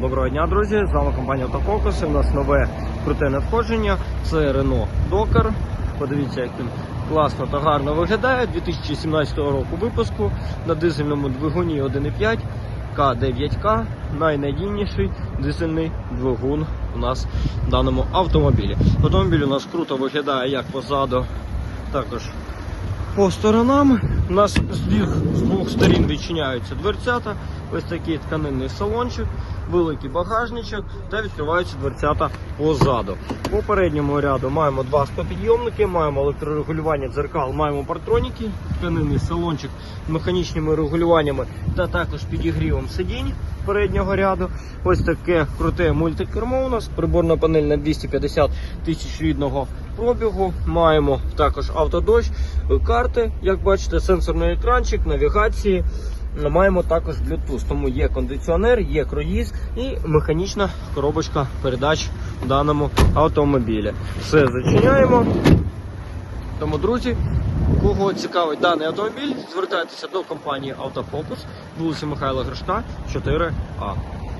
Доброго дня, друзі! З вами компанія Автофокус. У нас нове круте надходження. Це Renault Docker. Подивіться, як він класно та гарно виглядає. 2017 року випуску на дизельному двигуні 1.5 К9К. Найнадійніший дизельний двигун у нас в даному автомобілі. Автомобіль у нас круто виглядає як позаду, також по сторонам. У нас з двох, з двох сторін відчиняються дверцята, ось такий тканинний салончик, великий багажничок та відкриваються дверцята позаду. По передньому ряду маємо два стопідйомники, маємо електрорегулювання дзеркал, маємо партроніки, тканинний салончик з механічними регулюваннями та також підігрівом сидінь переднього ряду. Ось таке круте мультикермо у нас, приборна панель на 250 тисяч рідного пробігу. Маємо також автодощ, карти, як бачите, сенсорний екранчик, навігації. Маємо також Bluetooth, тому є кондиціонер, є круїз і механічна коробочка передач в даному автомобілі. Все зачиняємо. Тому, друзі, кого цікавить даний автомобіль, звертайтеся до компанії Автофокус, вулиця Михайла Гришка, 4А.